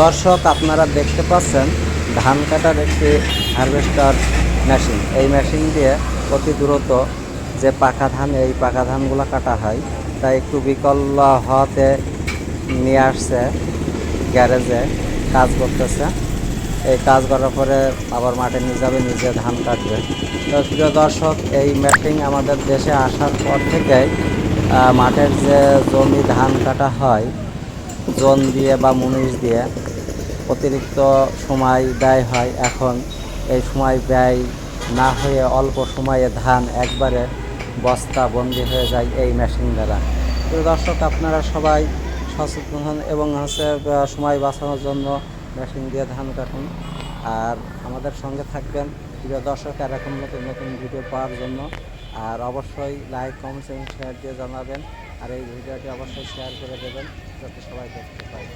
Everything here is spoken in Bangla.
দর্শক, আপনারা দেখতে পাচ্ছেন ধান কাটার একটি হারভেস্টার মেশিন। এই মেশিন দিয়ে অতি দ্রুত যে পাকা ধান, এই পাকা ধানগুলো কাটা হয় তাই একটু বিকল হওয়াতে নিয়ে আসছে, গ্যারেজে কাজ করতেছে। এই কাজ করার পরে আবার মাঠে নিয়ে যাবে, নিজে ধান কাটবে। তো প্রিয় দর্শক, এই মেশিন আমাদের দেশে আসার পর থেকেই মাঠের যে জমি ধান কাটা হয় জন দিয়ে বা মুনিশ দিয়ে অতিরিক্ত সময় ব্যয় হয়। এখন এই সময় ব্যয় না হয়ে অল্প সময়ে ধান একবারে বস্তা বন্দি হয়ে যায় এই মেশিন দ্বারা। তো দর্শক, আপনারা সবাই সচেতন হন এবং হচ্ছে সময় বাঁচানোর জন্য মেশিন দিয়ে ধান কাটুন। আর আমাদের সঙ্গে থাকবেন প্রিয় দর্শক এরকম নতুন নতুন ভিডিও পাওয়ার জন্য। আর অবশ্যই লাইক কমেন্টস এবং শেয়ার দিয়ে জানাবেন। আর এই ভিডিওটি অবশ্যই শেয়ার করে দেবেন যাতে সবাই দেখতে পায়।